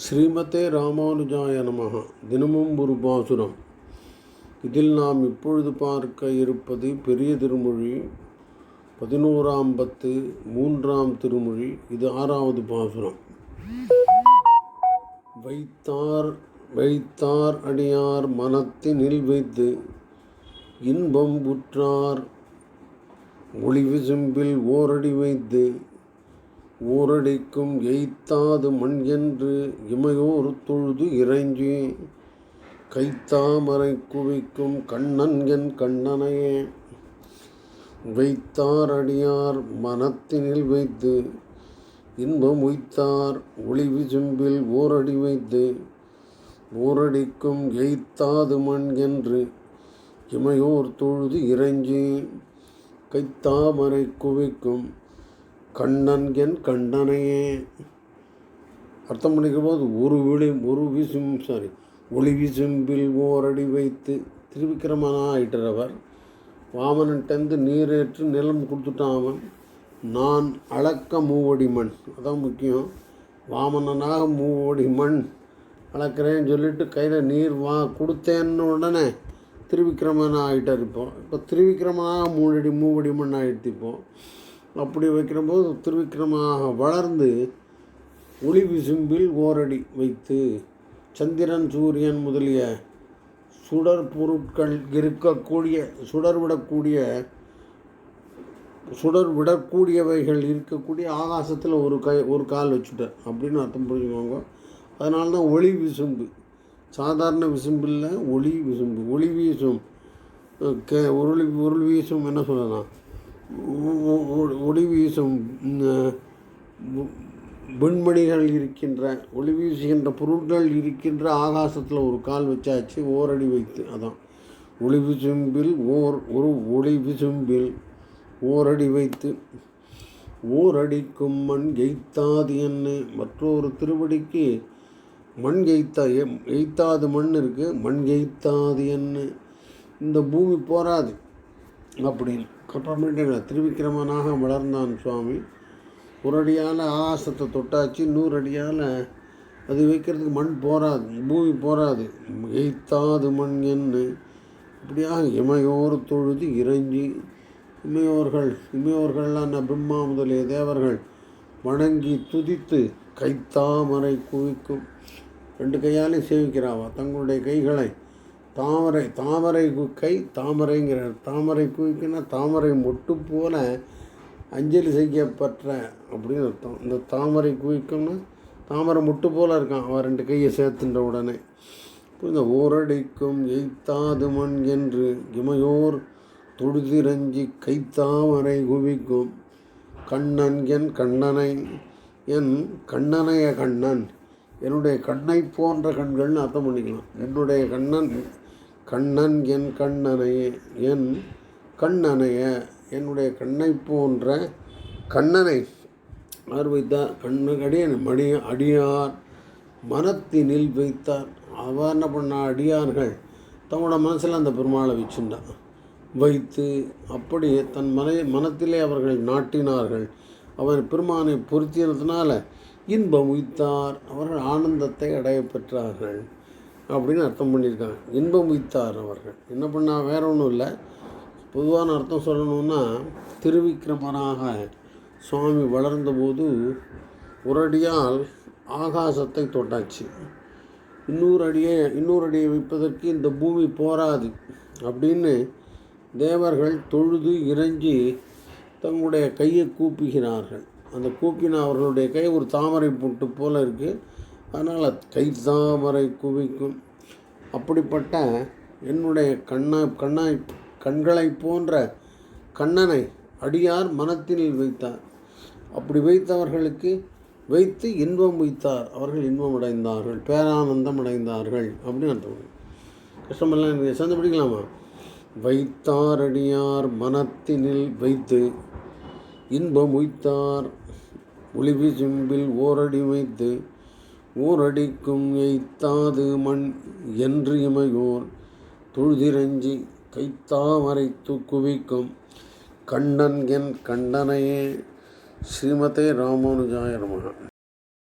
ஸ்ரீமதே ராமானுஜாய நமக தினமும் ஒரு பாசுரம். இதில் நாம் இப்பொழுது பார்க்க இருப்பது பெரிய திருமொழி பதினோராம் பத்து மூன்றாம் திருமொழி இது ஆறாவது பாசுரம். வைத்தார் வைத்தார் அடியார் மனத்தினில் வைத்து இன்பம் உற்றார் ஒளி விசும்பில் ஓரடி வைத்து ஊரடிக்கும் எய்த்தாது மண் என்று இமையோர் தொழுது இறைஞ்சி கைத்தாமரை குவிக்கும் கண்ணன் என் கண்ணனையே. வைத்தார் அடியார் மனத்தினில் வைத்து இன்பம் உய்த்தார் ஒளிவு விசும்பில் ஓரடி வைத்து ஓரடிக்கும் எய்த்தாது மண் என்று இமையோர் தொழுது இறைஞ்சி கைத்தாமரை குவிக்கும் கண்ணன் என் கண்ணனையே. அர்த்தம் பண்ணிக்கிற போது ஒரு விழி ஒரு விசும் சாரி ஒளி விசும்பில் ஓரடி வைத்து திருவிக்கிரமனா ஆயிட்டார் அவர் வாமனன்ட்டேருந்து நீரேற்று நிலம் கொடுத்துட்டான் அவன். நான் அளக்க மூவடி மண். அதான் முக்கியம். வாமனனாக மூவடி மண் அளக்கிறேன்னு சொல்லிட்டு கையில் நீர் வா கொடுத்தேன்னு உடனே திருவிக்கிரமன் ஆகிட்டார் இப்போ. இப்போ திருவிக்கிரமனாக மூவடி மூவடி மண் ஆகிடுத்து இப்போது அப்படி வைக்கிறபோது திருவிக்கிரமாக வளர்ந்து ஒளி விசும்பில் ஓரடி வைத்து சந்திரன் சூரியன் முதலிய சுடர் பொருட்கள் இருக்கக்கூடிய சுடர் விடக்கூடிய சுடர் விடக்கூடியவைகள் இருக்கக்கூடிய ஆகாசத்தில் ஒரு கை ஒரு கால் வச்சுட்டார் அப்படின்னு அர்த்தம் புரிஞ்சுக்கோங்க. அதனால தான் ஒளி விசும்பு. சாதாரண விசும்பில் ஒளி விசும்பு. ஒளி வீசும். கே உருளி உருள் வீசும் என்ன சொல்லலாம் ஒளி வீசும் விண்மணிகள் இருக்கின்ற ஒளி வீசுகின்ற பொருட்கள் இருக்கின்ற ஆகாசத்தில் ஒரு கால் வச்சாச்சு ஓரடி வைத்து அதான். ஒளி விசும்பில் ஓர் ஒரு ஒளி விசும்பில் ஓரடி வைத்து ஓரடிக்கும் மண் எய்த்தாது என்ன மற்றொரு திருவடிக்கு மண் எய்த்தா எய்த்தாது மண் இருக்குது மண் எய்த்தாது என்ன இந்த பூமி போராது அப்படின்னு அப்புறமேட்டு திருவிக்கிரமனாக வளர்ந்தான் சுவாமி. ஒரு அடியால் ஆகாசத்தை தொட்டாச்சு நூறு அடியால் அது வைக்கிறதுக்கு மண் போராது பூமி போராது எய்த்தாது மண் என்று. இப்படியாக இமையோர் தொழுது இறைஞ்சி இமையோர்கள் இமையோர்கள்லாம் பிரம்மா முதலிய தேவர்கள் வணங்கி துதித்து கைத்தாமரை குவிக்கும். ரெண்டு கையாலே சேவிக்கிறாவா தங்களுடைய கைகளை தாமரை தாமரை கை தாமரைங்கிறார் தாமரை குவிக்குன்னா தாமரை மொட்டு போல அஞ்சலி செய்யப்பட்ட அப்படின்னு அர்த்தம். இந்த தாமரை குவிக்கும்னா தாமரை முட்டு போல இருக்கான் அவன் ரெண்டு கையை சேர்த்துன்ற உடனே. இந்த ஓரடிக்கும் எய்த்தாது மண் என்று இமையோர் தொடுதிரஞ்சி கைத்தாமரை குவிக்கும். கண்ணன் என் கண்ணனை என் கண்ணனைய கண்ணன். என்னுடைய கண்ணை போன்ற கண்கள்னு அர்த்தம் பண்ணிக்கலாம். என்னுடைய கண்ணன் கண்ணன் என் கண்ணனைய என் கண்ணனைய என்னுடைய கண்ணை போன்ற கண்ணனை. ஆர் வைத்தார் கண்ணு மணிய அடியார் மனத்தினில் வைத்தார். அவர் என்ன பண்ண அடியார்கள் தங்களோட மனசில் அந்த பெருமாளை வச்சுட்டான் வைத்து அப்படியே தன் மனை மனத்திலே அவர்கள் நாட்டினார்கள். அவர் பெருமானை பொருத்தினதுனால இன்பம் உய்த்தார். அவர்கள் ஆனந்தத்தை அடைய பெற்றார்கள். அப்படின்னு அர்த்தம் பண்ணியிருக்காங்க. இன்பம் வைத்தார் அவர்கள். என்ன பண்ணால் வேற ஒன்றும் இல்லை. பொதுவான அர்த்தம் சொல்லணும்னா திருவிக்கிரமராக சுவாமி வளர்ந்தபோது உரடியால் ஆகாசத்தை தொட்டாச்சு. இன்னொரு அடியை இன்னொரு அடியை வைப்பதற்கு இந்த பூமி போராது அப்படின்னு தேவர்கள் தொழுது இறைஞ்சி தங்களுடைய கையை கூப்புகிறார்கள். அந்த கூப்பின அவர்களுடைய கை ஒரு தாமரை பூட்டு போல இருக்குது அதனால் கை தாமரை குவிக்கும். அப்படிப்பட்ட என்னுடைய கண்ணா கண்ணாய் கண்களை போன்ற கண்ணனை அடியார் மனத்தில் வைத்தார். அப்படி வைத்தவர்களுக்கு வைத்து இன்பம் வைத்தார். அவர்கள் இன்பம் அடைந்தார்கள் பேரானந்தம் அடைந்தார்கள் அப்படின்னு அர்த்தம் கஷ்டமெல்லாம் நீங்கள் சேர்ந்து பிடிக்கலாமா? வைத்தார் அடியார் மனத்தினில் வைத்து இன்பம் உய்த்தார். ஒளிவி சிம்பில் ஓரடி வைத்து ஊரடிக்கும் எய்த்தாது மண் என்று இமையோர் தொழுதிரஞ்சி கைத்தாமரைத்து குவிக்கும் கண்ணன் என் கண்டனையே ஸ்ரீமதே ராமானுஜாய நமக.